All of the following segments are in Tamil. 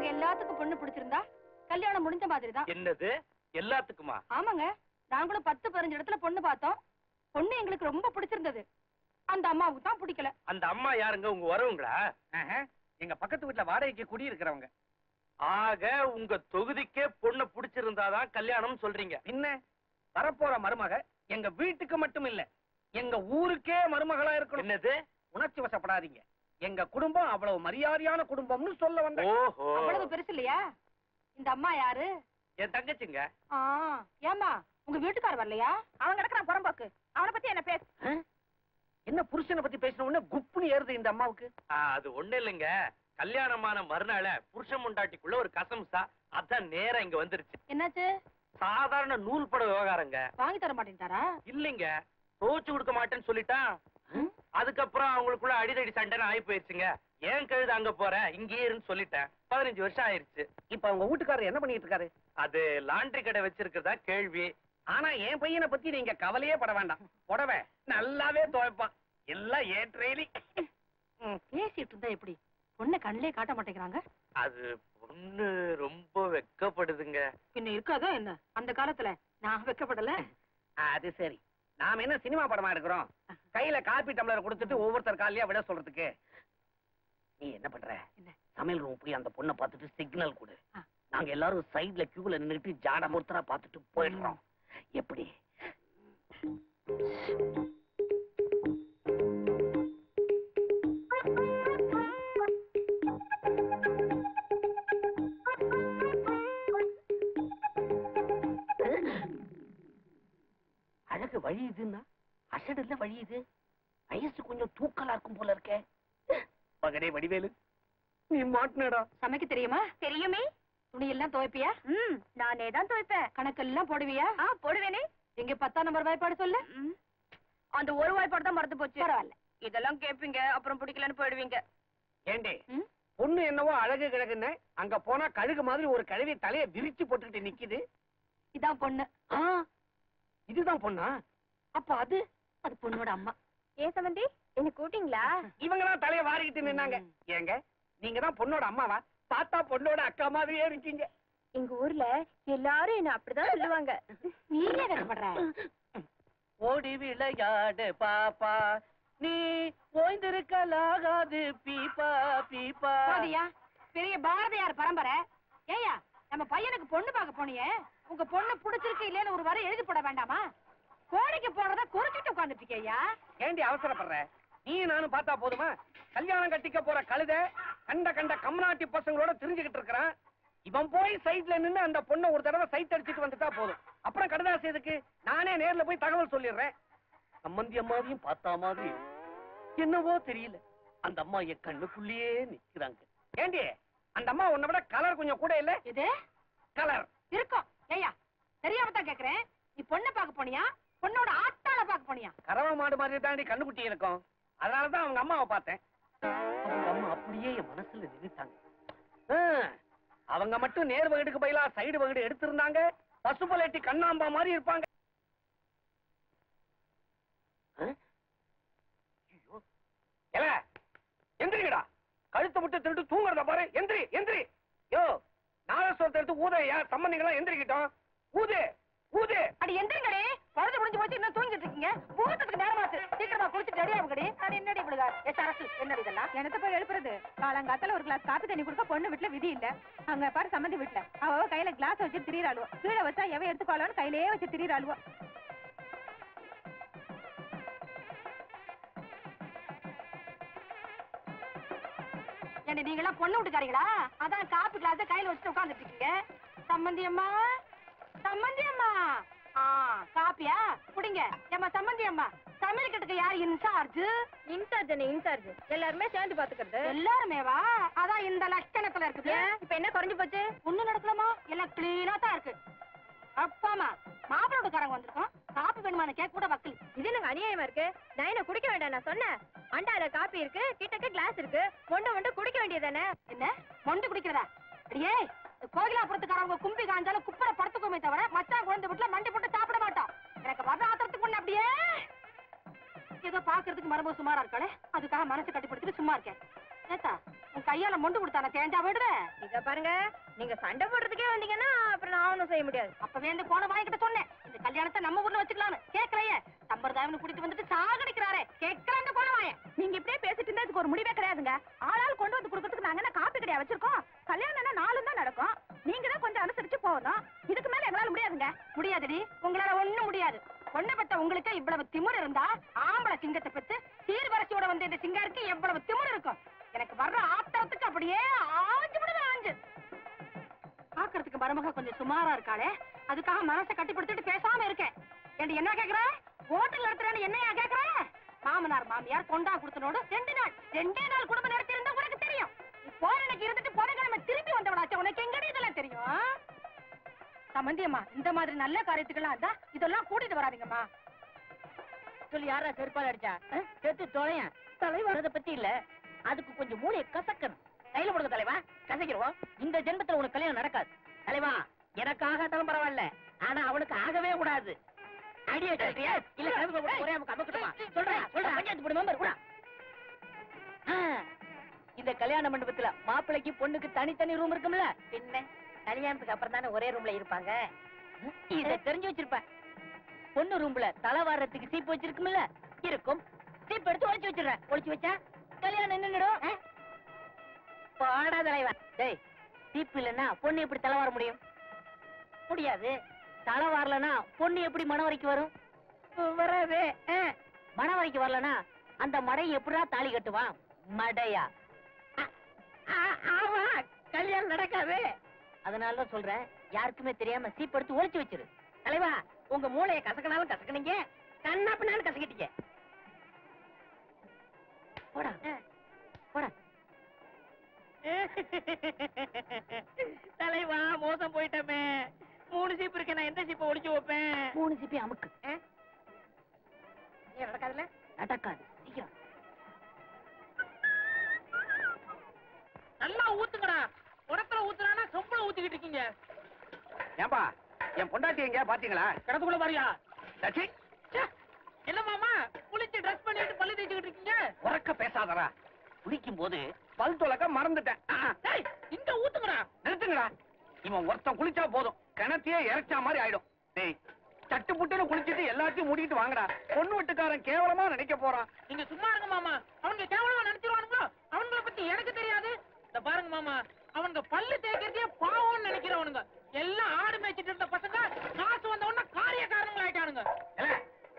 உங்க எல்லாத்துக்கும் பொண்ணு பிடிச்சிருந்தா கல்யாணம் முடிஞ்ச மாதிரி தான் என்னது? எல்லாத்துக்குமா? ஆமாங்க. நாங்களும் பத்து பதினஞ்சு இடத்துல பொண்ணு பார்த்தோம். பொண்ணு எங்களுக்கு ரொம்ப பிடிச்சிருந்தது. அந்த அம்மாவுக்கு தான் பிடிக்கல. அந்த அம்மா யாருங்க? உங்க வரவுங்களா எங்க பக்கத்து வீட்டுல வாடகைக்கு குடி இருக்கிறவங்க ஆக உங்க தொகுதிக்கே பொண்ணு பிடிச்சிருந்தாதான் கல்யாணம் சொல்றீங்க. பின்ன வரப்போற மருமக எங்க வீட்டுக்கு மட்டும் இல்ல எங்க ஊருக்கே மருமகளா இருக்கணும். என்னது? உணர்ச்சி வசப்படாதீங்க. எங்க குடும்பம் அவ்வளவு மரியாதையான குடும்பம்னு சொல்ல வந்தேன். ஓஹோ. அவ்வளவு பெருசு இல்லையா? இந்த அம்மா யாரு? என் தங்கச்சிங்க. ஆ ஏமா உங்க வீட்டுக்காரர் வரலையா? அவன் கிடக்குறான் புறம்போக்கு. அவனை பத்தி என்ன பேச? என்ன புருஷனை பத்தி பேசின உடனே குப்புன்னு ஏறுது இந்த அம்மாவுக்கு. அது ஒண்ணு இல்லைங்க. கல்யாணமான மறுநாள புருஷன் முண்டாட்டிக்குள்ள ஒரு கசம்சா அதான் நேரா இங்க வந்துருச்சு. என்னாச்சு? சாதாரண நூல் பட விவகாரங்க. வாங்கி தர மாட்டேன்ட்டாரா? இல்லைங்க. தோச்சு கொடுக்க மாட்டேன்னு சொல்லிட்டான். அதுக்கப்புறம் அவங்களுக்குள்ள அடிதடி சண்டைன்னு ஆகி போயிருச்சுங்க. ஏன் கழுது அங்க போற? இங்கேயே இருன்னு சொல்லிட்டேன். பதினஞ்சு வருஷம் ஆயிருச்சு. இப்ப அவங்க வீட்டுக்காரர் என்ன பண்ணிட்டு இருக்காரு? அது லாண்டரி கடை வச்சிருக்கிறதா கேள்வி. ஆனா என் பையனை பத்தி நீங்க கவலையே பட வேண்டாம். புடவை நல்லாவே துவைப்பான். எல்லாம் ஏற்றேலி பேசிட்டு இருந்தா எப்படி? பொண்ணை கண்ணிலே காட்ட மாட்டேங்கிறாங்க? அது பொண்ணு ரொம்ப வெக்கப்படுதுங்க. பின்ன இருக்காதோ என்ன? அந்த காலத்துல நான் வைக்கப்படல. அது சரி. நாம என்ன சினிமா படமா எடுக்கிறோம்? கையில காப்பி டம்ளர் கொடுத்துட்டு ஒவ்வொருத்தர் காலையா விட சொல்றதுக்கு. நீ என்ன பண்ற? சமையல் ரூம் போய் அந்த பொண்ணை பார்த்துட்டு சிக்னல் கொடு. நாங்க எல்லாரும் சைடுல கியூல நின்னுட்டு ஜாட மூர்த்தரா பார்த்துட்டு போயிடுறோம். எப்படி? அழகு வழியுதுன்னா அசடுல வழியுது வயசு கொஞ்சம் தூக்கலா இருக்கும் போல இருக்கே. மகனே வடிவேலு நீ மாட்டினடா. சமைக்க தெரியுமா? தெரியுமே. துணி எல்லாம் துவைப்பியா? ம் நானே தான் துவைப்பேன். கணக்கெல்லாம் போடுவியா? ஆ போடுவேனே. எங்க பத்தாம் நம்பர் வாய்ப்பாடு சொல்லு. அந்த ஒரு வாய்ப்பாடு தான் மறந்து போச்சு. பரவாயில்ல. இதெல்லாம் கேப்பீங்க அப்புறம் பிடிக்கலன்னு போயிடுவீங்க. ஏண்டி? பொண்ணு என்னவோ அழகு கிழகுன்னு அங்க போனா கழுகு மாதிரி ஒரு கழுவி தலைய விரிச்சு போட்டுக்கிட்டு நிக்குது. இதான் பொண்ணு. ஆ, இதுதான் பொண்ணா? அப்ப அது? அது பொண்ணோட அம்மா. ஏன் சம்பந்தி என்ன கூட்டிங்களா? இவங்க தான் தலைய வாரிக்கிட்டு நின்னாங்க. ஏங்க நீங்க தான் பொண்ணோட அம்மாவா? பார்த்தா பொண்ணோட அக்கா மாதிரியே இருக்கீங்க. எங்க ஊர்ல எல்லாரும் என்ன அப்படிதான் சொல்லுவாங்க. நீ ஏன் வெக்கப்படுற ஓடி விளையாடு பாப்பா. நீ ஓய்ந்திருக்கலாகாது பீப்பா பீப்பா. போதியா பெரிய பாரதியார் பரம்பரை. ஏயா நம்ம பையனுக்கு பொண்ணு பார்க்க போனியே. உங்க பொண்ணு பிடிச்சிருக்கு இல்லைன்னு ஒரு வரை எழுதி போட வேண்டாமா? கோடைக்கு போறத குறிச்சிட்டு உட்கார்ந்துட்டு இருக்கியா? ஏண்டி அவசரப்படுற? நீ நானும் பார்த்தா போதுமா? கல்யாணம் கட்டிக்க போற கழுத கண்ட கண்ட கம்நாட்டி பசங்களோட தெரிஞ்சுக்கிட்டு இருக்கிறான். இவன் போய் சைட்ல நின்னு அந்த பொண்ணை ஒரு தடவை சைட் அடிச்சிட்டு வந்துட்டா போதும். அப்புறம் கடதாசி எதுக்கு? நானே நேர்ல போய் தகவல் சொல்லிடுறேன். சம்பந்தி அம்மாவையும் பார்த்தா மாதிரி என்னவோ தெரியல. அந்த அம்மா என் கண்ணுக்குள்ளேயே நிக்கிறாங்க. ஏண்டி அந்த அம்மா உன்னை விட கலர் கொஞ்சம் கூட இல்ல? இது கலர் இருக்கும். ஏயா தெரியாம தான் கேக்குறேன். நீ பொண்ணை பார்க்க போனியா? பொண்ணோட ஆத்தாள பார்க்க போனியா? கறவை மாடு மாதிரி தாண்டி கண்ணுக்குட்டி இருக்கும். அதனாலதான் அவங்க அம்மாவை பார்த்தேன். அவங்க அம்மா அப்படியே என் மனசுல நின்னுட்டாங்க. ஆ, அவங்க மட்டும் நேர் வகுடுக்கு பதிலா சைடு வகுடு எடுத்திருந்தாங்க. பசுபலேட்டி கண்ணாம்பா மாதிரி இருப்பாங்க. எந்திரிங்கடா. கழுத்தை விட்டு திருட்டு தூங்குறத பாரு. எந்திரி எந்திரி. யோ நாகஸ்வரத்தை எடுத்து ஊதையா? சம்பந்திங்களா எந்திரிக்கிட்டோம். ஊது ஊது. அடி எந்திரிங்கடி. பழுது முடிஞ்சு போச்சு இன்னும் தூங்கிட்டு இருக்கீங்க. முகூர்த்தத்துக்கு நேரமாச்சு சீக்கிரமா குளிச்சுட்டு ரெடி ஆகுங்கடி அது என்னடி இப்படிதா எஸ் அரசு என்னடி இதெல்லாம்? எனத்த போய் எழுப்புறது? காலங்காத்தால ஒரு கிளாஸ் காப்பி தண்ணி கொடுக்க பொண்ணு வீட்டுல விதி இல்ல. அங்க பாரு சம்மந்தி வீட்டுல அவ கையில கிளாஸ் வச்சு திரியிறாளுவோ. கீழே வச்சா எவ எடுத்துக்கோலான்னு கையிலேயே வச்சு திரியிறாளுவோ. ஏண்டி நீங்க எல்லாம் பொண்ணு விட்டுக்காரீங்களா அதான் காப்பி கிளாஸ கையில வச்சுட்டு உட்கார்ந்துட்டு இருக்கீங்க. சம்மந்தி அம்மா சம்மந்தி அம்மா காப்பியா குடிங்க. ஏம்மா சம்மந்தி அம்மா சமையல் கட்டுக்கு யார் இன்சார்ஜ் இன்சார்ஜ் என்ன இன்சார்ஜ் எல்லாருமே சேர்ந்து பாத்துக்கிறது. எல்லாருமேவா? அதான் இந்த லட்சணத்துல இருக்குது. ஏன்? இப்ப என்ன குறைஞ்சு போச்சு? ஒண்ணு நடக்கலாமா எல்லாம் கிளீனா தான் இருக்கு. அப்பாமா மாப்பிள்ளோடக்காரங்க வந்திருக்கோம். காப்பி வேணுமான கேட்க கூட வக்கல். இது எனக்கு அநியாயமா இருக்கு? என்ன குடிக்க வேண்டாம் நான் சொன்னேன். அண்டால காப்பி இருக்கு கிட்டக்க கிளாஸ் இருக்கு. மொண்டு மொண்டு குடிக்க வேண்டியதானே என்ன? மொண்டு குடிக்கிறதா? அடியே கோகிலாபுரத்துக்காரவங்க கும்பி காஞ்சாலும் குப்பரை படுத்துக்கோமே தவிர மச்சான் குழந்தை வீட்டுல மண்டி போட்டு சாப்பிட மாட்டோம் எனக்கு வர ஆத்திரத்துக்கு அப்படியே ஏதோ பாக்குறதுக்கு மரபு சுமாரா இருக்காளே. அதுக்காக மனசு கட்டிப்படுத்திட்டு சும்மா இருக்கேன். ஏத்தா உன் கையால மொண்டு கொடுத்தான தேஞ்சா விடுவேன் இத பாருங்க நீங்க சண்டை போடுறதுக்கே வந்தீங்கன்னா அப்புறம் நான் ஒண்ணும் செய்ய முடியாது. அப்பவே இந்த கோண வாங்கிட்ட சொன்னேன் இந்த கல்யாணத்தை நம்ம ஊர்ல வச்சுக்கலாம்னு. கேட்கலையே சம்பிரதாயம்னு கூட்டிட்டு வந்துட்டு சாகடிக்கிறாரே கேட்கல இந்த கோண வாய நீங்க இப்படியே பேசிட்டு இருந்தா இதுக்கு ஒரு முடிவே கிடையாதுங்க. ஆளால் கொண்டு வந்து கொடுக்கறதுக்கு நாங்க என்ன காப்பி கிடையா வச்சிருக்கோம்? கல்யாணம்னா நாலும் தான் நடக்கும். நீங்க தான் கொஞ்சம் அனுசரிச்சு போகணும். இதுக்கு மேல எங்களால முடியாதுங்க. முடியாதுடி உங்களால ஒண்ணும் முடியாது. பொண்ணை பெத்த உங்களுக்கு இவ்வளவு திமிரு இருந்தா ஆம்பளை சிங்கத்தை பெத்து சீர்வரிசையோட வந்த இந்த சிங்காருக்கு எவ்வளவு திமிரு இருக்கும்? எனக்கு வர்ற ஆத்திரத்துக்கு அப்படியே ஆஞ்சு விடுவேன் ஆஞ்சு. பாக்குறதுக்கு மருமக கொஞ்சம் சுமாரா இருக்காளே. அதுக்காக மனசை கட்டிப்படுத்திட்டு பேசாம இருக்கேன். ஏண்டி என்ன கேக்குற? ஹோட்டல் நடத்துறேன்னு என்னையா கேக்குற? மாமனார் மாமியார் கொண்டா கொடுத்தனோடு ரெண்டு நாள் ரெண்டே நாள் குடும்பம் நடத்தி இருந்தா உனக்கு தெரியும். நீ அன்னைக்கு இருந்துட்டு போன கிழமை திருப்பி வந்தவளாச்சே உனக்கு எங்கடி இதெல்லாம் தெரியும்? சம்பந்தியம்மா இந்த மாதிரி நல்ல காரியத்துக்கெல்லாம் இருந்தா இதெல்லாம் கூட்டிட்டு வராதீங்கம்மா. சொல்லி யாரா செருப்பால் அடிச்சா? செத்து தொலையன். தலைவரத பத்தி இல்ல. அதுக்கு கொஞ்சம் மூளையை கசக்கணும். கையில கொடுங்க தலைவா கசக்கிடுவோம். இந்த ஜென்மத்துல உனக்கு கல்யாணம் நடக்காது. தலைவா எனக்கு ஆகாட்டாலும் பரவாயில்ல. ஆனா அவனுக்கு ஆகவே கூடாது. அடியே சொல்றியா இல்ல கலந்து கூட ஒரே அமுக்கு அமுக்கட்டுமா சொல்றேன் சொல்றேன் பஞ்சாயத்து போடு மெம்பர் கூட இந்த கல்யாண மண்டபத்துல மாப்பிள்ளைக்கு பொண்ணுக்கு தனித்தனி ரூம் இருக்கும்ல? பின்ன? கல்யாணத்துக்கு அப்புறம் தானே ஒரே ரூம்ல இருப்பாங்க? இத தெரிஞ்சு வச்சிருப்பேன் பொண்ணு ரூம்ல தலை வாரத்துக்கு சீப்பு வச்சிருக்கும்ல? இருக்கும். சீப் எடுத்து ஒளிச்சு வச்சிடுறேன். ஒளிச்சு வச்சா? கல்யாணம் நின்னுடும் ஆ? பாடா தலைவன் டேய் சீப்பு இல்லைன்னா பொண்ணு எப்படி தலை வார முடியும்? முடியாது. தலை வாரலனா பொண்ணு எப்படி மணவரைக்கு வரும்? வராது. மணவரைக்கு வரலனா அந்த மடை எப்படிடா தாலி கட்டுவான் மடையா? ஆமா. கல்யாணம் நடக்காது. அதனால தான் சொல்றேன் யாருக்குமே தெரியாம சீப் எடுத்து ஒளிச்சு வச்சிரு. தலைவா உங்க மூளையை கசக்கினாலும் கசக்குனீங்க கண்ணா பின்னாலும் கசக்கிட்டீங்க. போடா. போடா. தலைவா மோசம் போயிட்டமே. மூணு சீப்பு இருக்கு நான் எந்த சீப்பை ஒளிச்சு வைப்பேன்? மூணு சீப்பி அமுக்கு. ஏன் நடக்காதுல்ல? நடக்காது. சீக்கிரம் நல்லா ஊத்துங்கடா. உடத்துல ஊத்துறானா சொம்பளம் ஊத்திக்கிட்டு இருக்கீங்க. ஏன்பா என் பொண்டாட்டி எங்க பாத்தீங்களா? கிடத்துக்குள்ள பாரியா. லட்சி என்ன மாமா குளிச்சு ட்ரெஸ் பண்ணிட்டு பல்லு தேய்ச்சிக்கிட்டு இருக்கீங்க பேசாதடா குளிக்கும் போது பல் துலக்க மறந்துட்டேன். இங்க ஊத்துங்கடா. நிறுத்துங்கடா. இவன் ஒருத்தன் குளிச்சா போதும். கிணத்தையே இறைச்சா மாதிரி ஆயிடும். டேய் சட்டு புட்டுன்னு குளிச்சிட்டு எல்லாத்தையும் மூடிட்டு வாங்கடா. பொண்ணு வீட்டுக்காரன் கேவலமா நினைக்க போறான். நீங்க சும்மா இருங்க மாமா. அவனுங்க கேவலமா நினைச்சிருவானுங்களோ? அவங்கள பத்தி எனக்கு தெரியாது. இந்த பாருங்க மாமா. அவனுங்க பல்லு தேய்க்கிறதே பாவம்னு நினைக்கிறவனுங்க. எல்லாம் ஆடு மேய்ச்சிட்டு இருந்த பசங்க காசு வந்த உடனே ஆயிட்டானுங்க. ஏலே,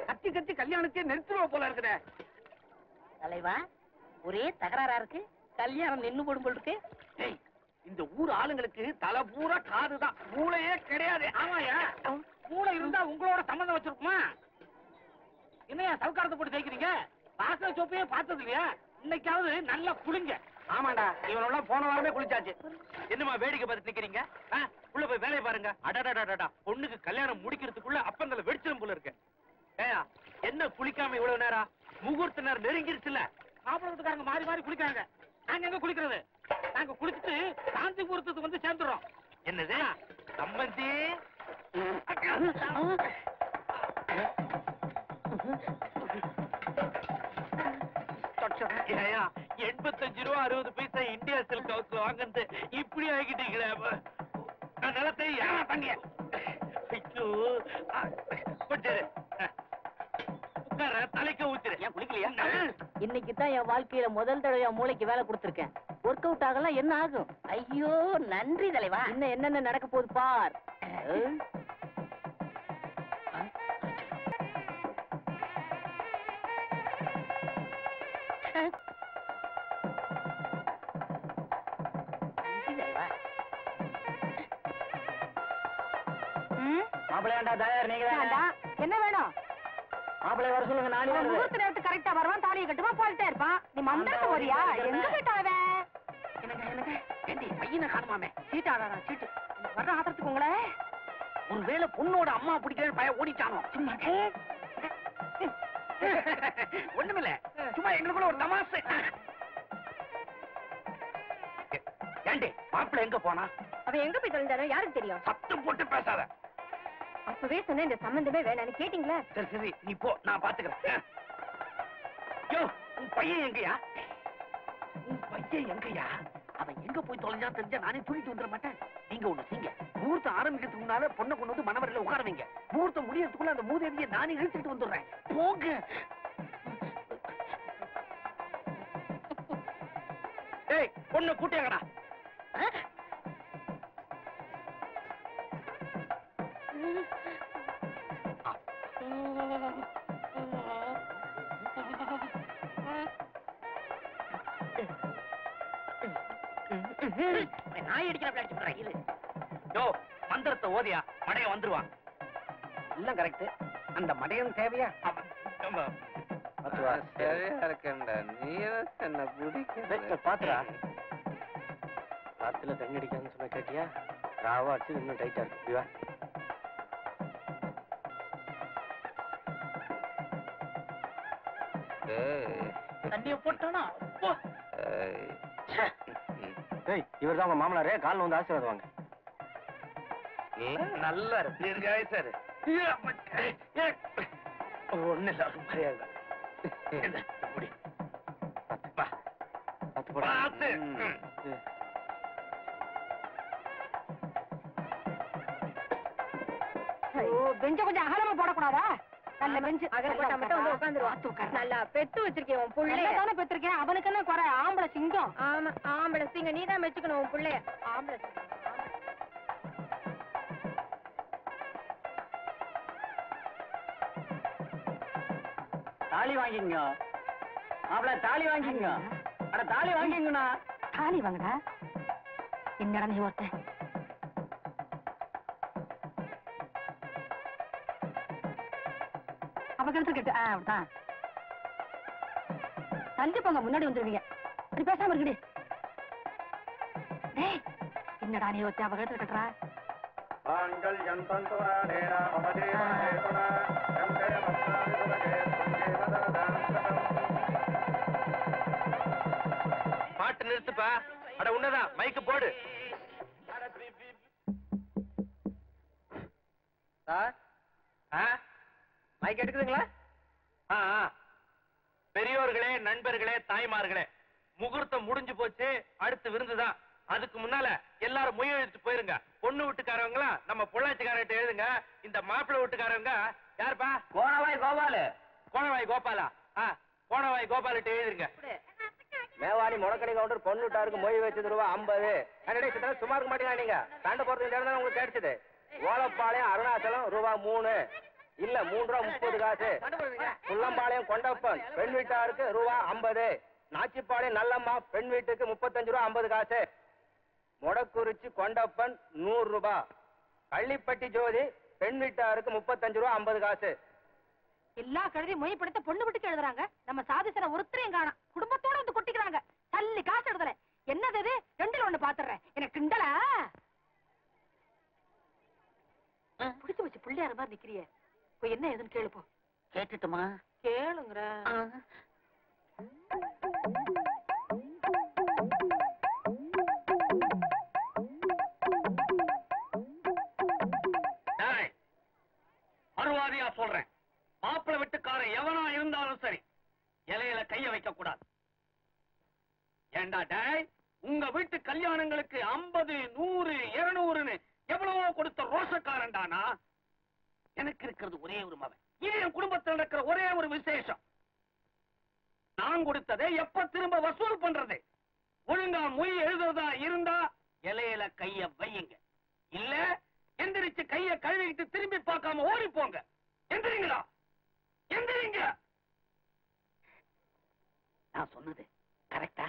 கத்தி கத்தி கல்யாணத்தையே நிறுத்துருவ போல இருக்குதே. தலைவா ஒரே தகராறா இருக்கு? கல்யாணம் நின்னு போடும் போல் இருக்கு. டேய் இந்த ஊர் ஆளுங்களுக்கு தலை பூரா காதுதான் மூளையே கிடையாது. ஆமாயா? மூளை இருந்தா உங்களோட சம்மந்தம் வச்சிருக்குமா? என்னையா சவுக்காரத்தை போட்டு தேய்க்கிறீங்க வாசல் சோப்பையே பார்த்தது இல்லையா? இன்னைக்காவது நல்லா குளிங்க. ஆமாண்டா இவனெல்லாம் போன வாரமே குளிச்சாச்சு. என்னமா வேடிக்கை பார்த்து நிக்கிறீங்க? உள்ள போய் வேலையை பாருங்க. அடடடடடா பொண்ணுக்கு கல்யாணம் முடிக்கிறதுக்குள்ள அப்பங்களை வெடிச்சிடும் போல இருக்கு. ஏயா என்ன குளிக்காம இவ்வளவு நேரம்? முகூர்த்த நேரம் நெருங்கிருச்சுல வீட்டுக்காரங்க மாறி மாறி குளிக்கிறாங்க. நாங்க எங்க குளிக்கிறது? நாங்க குளிச்சுட்டு முகூர்த்தத்துக்கு வந்து சேர்ந்துடுறோம் என்னது? சம்பந்தி எண்பத்தஞ்சு ரூபா அறுபது பைசா இந்தியா சில்க் ஹவுஸ்ல வாங்குறது இப்படி ஆகிட்டீங்களே நிலத்தை ஏன் பண்ணிய ஐயோ கொஞ்சம் இரு. உட்கார தலைக்க ஊத்துரு ஏன் குளிக்கலையா? இன்னைக்கு தான் என் வாழ்க்கையில முதல் தடவையா மூளைக்கு வேலை கொடுத்திருக்கேன். ஒர்க் அவுட் ஆகலாம் என்ன ஆகும்? ஐயோ நன்றி தலைவா. இன்னும் என்னென்ன நடக்க போகுது பார்? மாப்பிள்ளையாண்டா தயார் நீங்க என்ன வேணும்? மாப்பிள்ளை வர சொல்லுங்க அவன் முகூர்த்த நேரத்துக்கு கரெக்டா வருவான் தாலியை கட்டுமா போயிட்டே இருப்பான். நீ மந்திரத்து போறியா? எங்க அவன் எனக்கு எனக்கு ஏண்டி பையனை காணுமாமே? சீட்டாடா சீட்டு. வர்ற ஆத்திரத்துக்கு உங்களே? ஒருவேளை பொண்ணோட அம்மா பிடிக்கிறேன்னு பையன் ஓடிட்டானோ? சும்மா ஒண்ணுமில்ல. சும்மா எங்களுக்குள்ள ஒரு தமாசு. ஏண்டி மாப்பிள்ளை எங்க போனா? அவன் எங்க போய் தொலைஞ்சானோ? யாருக்கு தெரியும்? சத்தம் போட்டு பேசாத. அப்பவே சொன்ன இந்த சம்பந்தமே வேணாம்னு. கேட்டீங்களா? சரி சரி நீ போ நான் பாத்துக்கிறேன். உன் பையன் எங்கயா? உன் பையன் எங்கயா? அவன் எங்க போய் தொலைஞ்சா தெரிஞ்சா நானே தூக்கிட்டு வந்துட மாட்டேன். நீங்க ஒண்ணு செய்யுங்க. முகூர்த்தம் ஆரம்பிக்கிறதுக்கு முன்னால பொண்ணை கொண்டு வந்து மணவரையில உட்கார வைங்க. முகூர்த்தம் முடியறதுக்குள்ள அந்த மூதேவியை நானே இழுத்துட்டு வந்துடுறேன். போங்க. பொண்ணு கூட்டியாங்கடா. இரு. யோ மந்திரத்தை ஓதியா மடைய வந்துருவான் எல்லாம் கரெக்ட் அந்த மடையன் தேவையா. சரியா நீ என்ன காத்துல தண்ணி அடிக்கான்னு சொன்ன கேட்டியா? ராவா அடிச்சு இன்னும் டைட்டா இருக்கு. இப்படி வா. தண்ணிய போட்டானா? ஏய் இவர் தான் உங்க மாமனாரே காலில் வந்து ஆசீர்வாதம் வாங்க நல்லா இருக்கு. ஒண்ணும் இல்ல மரியாதை இந்த, இப்படி. வா. பத்து போடு. பார்த்து. ம். ம். ஓ பெஞ்ச கொஞ்சம் அகலமா போடக்கூடாதா நல்ல பெஞ்சு அகல போட்டா மட்டும் வந்து உட்காந்துருவான் நல்லா பெத்து வச்சிருக்கேன் உன் புள்ளைய. தானே பெற்றிருக்கேன் அவனுக்கு என்ன குறை? ஆம்பளை சிங்கம். ஆமா ஆம்பளை சிங்க நீ தான் வச்சுக்கணும் உன் புள்ளைய. ஆம்பளை சிங்கம். தாலி வாங்கிங்க தாலி வாங்கிங்க அட தாலி வாங்கிங்கண்ணா. தாலி வாங்கடா. என்னடா நீ ஒருத்த அவ கழுத்து கட்டு ஆ. அப்படிதான் தஞ்சு போங்க முன்னாடி வந்துருவீங்க. அப்படி பேசாம இருக்குடி என்னடா நீ ஒருத்த அவ கழுத்து கட்டுறா பாட்டு நிறுத்துப்பா. அட உன்னதான். மைக்கு போடு. சார்? ஆ? மைக் எடுக்குதுங்களா? ஆ, ஆ. பெரியோர்களே நண்பர்களே தாய்மார்களே முகூர்த்தம் முடிஞ்சு போச்சு அடுத்து விருந்துதான் அதுக்கு முன்னால எல்லாரும் முய எழுதிட்டு போயிருங்க. பொண்ணு வீட்டுக்காரவங்களா நம்ம பொள்ளாச்சிக்காரர்கிட்ட எழுதுங்க. இந்த மாப்பிள்ளை வீட்டுக்காரவங்க யாருப்பா? கோணவாய் கோபாலு. கோணவாய் கோபாலா? ஆ கோணவாய் கோபாலிட்ட எழுதிருங்க. மேவாடி முடக்கணி கவுண்டர் பொண்ணுட்டாருக்கு மொய் வச்சது ரூபா ஐம்பது. சும்மா இருக்க மாட்டீங்களா நீங்க? சண்டை போறது இந்த இடம் உங்களுக்கு கிடைச்சது? ஓலப்பாளையம் அருணாச்சலம் ரூபா மூணு. இல்ல ரூபா முப்பது காசு. புள்ளம்பாளையம் கொண்டப்பன். பெண் வீட்டாருக்கு ரூபா ஐம்பது. நாச்சிப்பாளையம் நல்லம்மா பெண் வீட்டுக்கு முப்பத்தஞ்சு ரூபா ஐம்பது காசு. முடக்குறிச்சி கொண்டப்பன் நூறு ரூபா. கள்ளிப்பட்டி ஜோதி பெண் வீட்டாருக்கு முப்பத்தஞ்சு ரூபா ஐம்பது காசு. எல்லா கழுதையும் மொய்ப்படுத்த பொண்ணு விட்டுக்கு எழுதுறாங்க. நம்ம சாதிசர ஒருத்தரையும் காணோம். குடும்பத்தோட வந்து கொட்டிக்கிறாங்க. தள்ளி காசு எடுதல என்னது இது? ரெண்டுல ஒண்ணு பாத்துறேன். எனக்கு கிண்டலா? புடிச்சு வச்சு பிள்ளையார மாதிரி நிக்கிறியே. போய் என்ன ஏதுன்னு கேளு போ கேட்டுட்டுமா? கேளுங்கற. ஒரு மகன் இது என் குடும்பத்தில் நடக்கிற ஒரே ஒரு விசேஷம்? நான் கொடுத்ததை எப்ப திரும்ப வசூல் பண்றது? ஒழுங்கா மொய் எழுதுறதா இருந்தா இலையில கைய வையுங்க. இல்ல எந்திரிச்சு கைய கழுவிட்டு திரும்பி பார்க்காம ஓடி போங்க எந்திரிங்களா எந்திரிங்க. நான் சொன்னது கரெக்டா?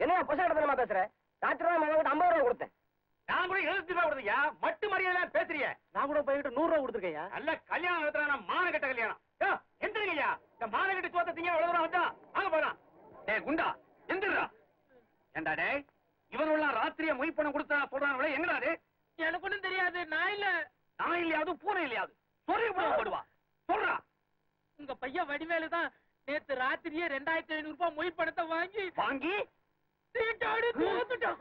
என்ன புதுசா இடத்துல பேசுற? மாமா ஐம்பது ரூபா கொடுத்தேன். நான் கூட எழுபத்தி ரூபா கொடுத்தீங்க மரியாதை பேசுறிய நான் கூட போய்கிட்டு நூறு ரூபா கொடுத்துருக்கையா நல்ல கல்யாணம் நடத்துறா மான கட்ட கல்யாணம். எந்திரிங்கய்யா. இந்த மான கட்டி சோத்த திங்க எவ்வளவு தூரம் வந்தா வாங்க போலாம். டேய் குண்டா எந்திரா ஏண்டா டேய் இவனெல்லாம் ராத்திரிய மொய் பணம் கொடுத்தா சொல்றாங்களே எங்கடா அது? எனக்கு ஒண்ணும் தெரியாது நான் இல்ல. நான் இல்லையாவது பூனை இல்லையாவது சொல்லி போடுவா. சொல்றா. உங்க பையன் வடிவேலு தான் நேத்து ராத்திரியே ரெண்டாயிரத்தி ஐநூறு ரூபாய் மொய் பணத்தை வாங்கி வாங்கி? சீட்டாடி தோத்துட்டான்.